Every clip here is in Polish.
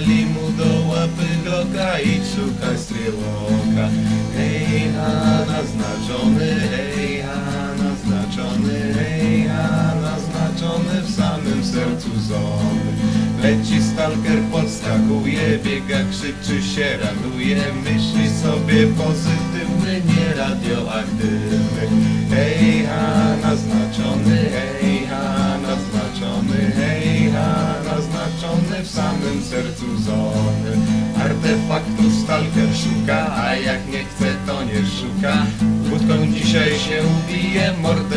Dali mu do łapy gloka i szukaj stryłoka. Hej, ha, naznaczony, hej, ha, naznaczony Hej, ha, naznaczony w samym sercu zomy Leci stalker, podskakuje, biega, krzyczy się, raduje. Myśli sobie pozytywny, nie radioaktywny Hej, ha, naznaczony samym sercu zony. Artefaktu stalker szuka, a jak nie chce, to nie szuka. Wódką dzisiaj się ubije, mordę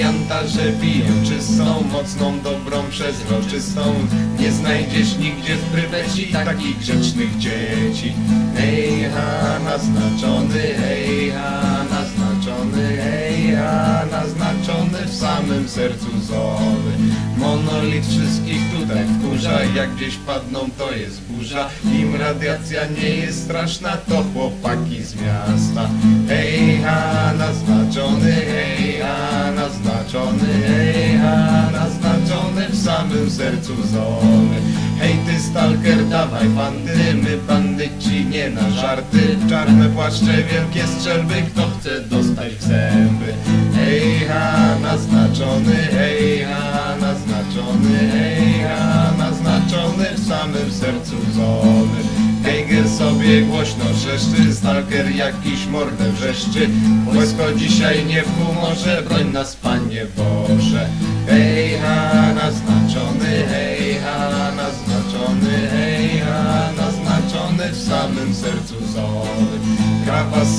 Na jantarze piję czystą, mocną, dobrą, przezroczystą. Nie znajdziesz nigdzie w pryweci takich grzecznych dzieci. Hej, ha, naznaczony, hej, ha, naznaczony, hej, ha, naznaczony w samym sercu zony. Monolit wszystkich tutaj wkurza, jak gdzieś padną to jest burza. Im radiacja nie jest straszna, to chłopaki z sercu. Hej ty stalker, dawaj bandy, my bandyci nie na żarty. Czarne płaszcze, wielkie strzelby, kto chce dostać w zęby. Hej, ha, naznaczony, hej, ha, naznaczony, hej, ha, naznaczony w samym sercu zony. Hejger sobie głośno wrzeszczy, stalker jakiś mordę wrzeszczy. Wojsko dzisiaj nie humorze, broń nas Panie Boże. Hej, ha, naznaczony,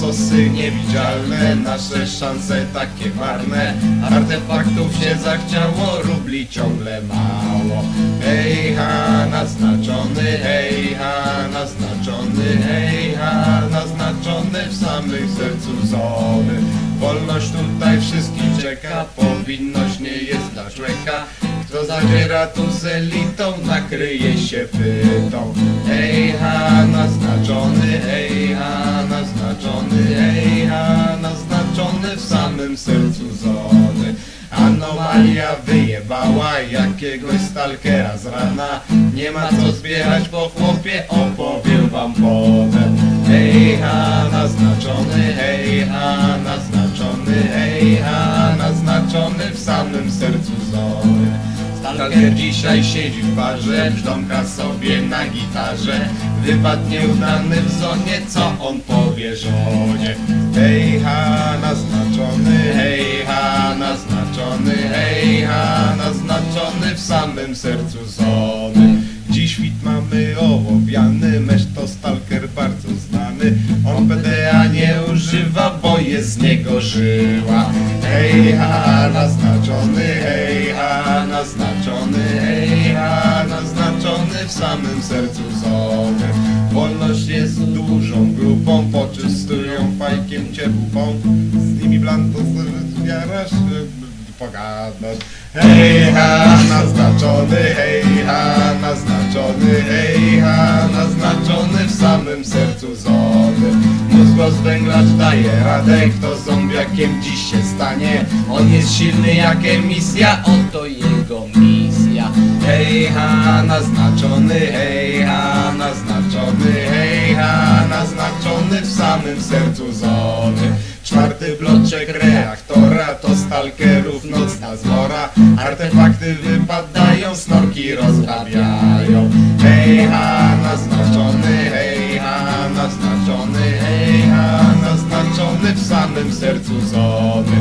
Kawa, sosy niewidzialne, nasze szanse takie marne. Artefaktów się zachciało, rubli ciągle mało. Hej, ha, naznaczony, hej, ha, naznaczony, hej, ha, naznaczony w samym sercu zony. Wolność tutaj wszystkich czeka, powinność nie jest dla człowieka. Kto zadziera tu z elitą, nakryje się pytą. Hej, ha, naznaczony, hej, ha, naznaczony, hej, ha, naznaczony w samym sercu zony. Anomalia wyjebała jakiegoś stalkera z rana Nie ma co zbierać po chłopie, opowiem wam potem Hej ha, naznaczony, hej ha, naznaczony, hej ha, naznaczony Stalker dzisiaj siedzi w barze, brzdąka sobie na gitarze. Wypadnie udany w zonie, co on powie żonie? Hej ha, naznaczony, hej ha, naznaczony, hej ha, naznaczony w samym sercu zony. Dziś wit mamy ołowiany, mesz to stalker bardzo znany. On PDA nie używa, bo jest z niego żyła. Hej ha, naznaczony, samym sercu zony Wolność jest dużą grupą, poczystują fajkiem ciepłą. Z nimi blanto zbierasz, pogadasz Hej ha, naznaczony, hej ha, naznaczony, hej ha, naznaczony w samym sercu zony Mózgos węglacz daje radę, kto zombiakiem dziś się stanie. On jest silny jak emisja, oto jego misja Hej ha, naznaczony, hej ha, naznaczony, hej ha, naznaczony w samym sercu zony. Czwarty bloczek reaktora to stalkerów nocna zmora Artefakty wypadają, snorki rozrabiają. Hej ha, naznaczony, hej ha, naznaczony, hej ha, naznaczony w samym sercu zony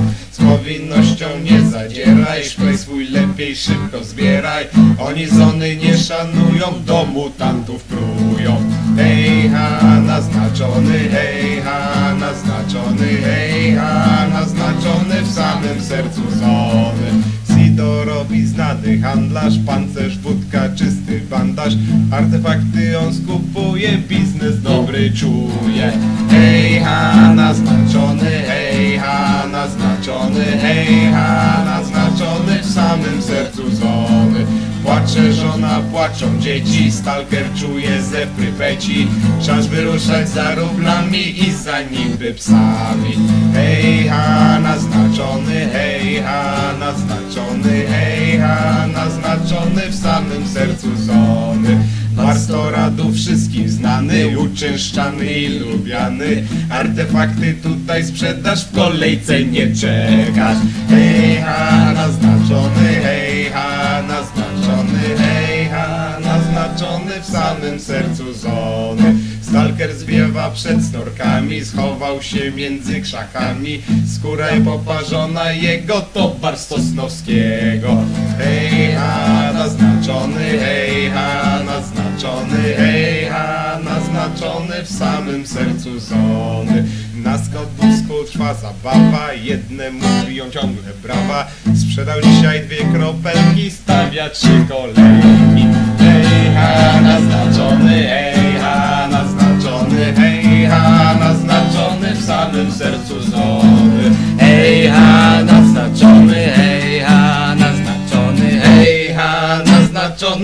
Z powinnością nie zadzieraj, szplej swój lepiej szybko zbieraj. Oni zony nie szanują, do mutantów prują Hej ha, naznaczony, hej ha, naznaczony, hej ha, naznaczony w samym sercu zony Sidorowi znany handlarz, pancerz, wódka, czysty bandaż. Artefakty on skupuje, biznes dobry czuje. Hej ha, naznaczony, hej ha, naznaczony, hej ha, naznaczony w samym sercu zony Płacze żona, płaczą dzieci, stalker czuje ze prypeci Czas wyruszać za rublami i za niby psami. Hej ha, naznaczony, hej ha, naznaczony naznaczony, hej ha, naznaczony w samym sercu zony. Barstoradu wszystkim znany, uczęszczany i lubiany. Artefakty tutaj sprzedasz, w kolejce nie czekasz. Hej ha, naznaczony, hej ha, naznaczony, hej ha, naznaczony w samym sercu zony. Stalker zwiewa przed snorkami, schował się między krzakami. Skóra poparzona jego to bar Sosnowskiego. Hej ha, naznaczony, hej ha, naznaczony, hej ha, naznaczony w samym sercu zony. Na skotbusku trwa zabawa, jednemu biją ciągle brawa. Sprzedał dzisiaj dwie kropelki, stawia trzy kolejki.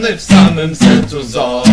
W samym sercu zony.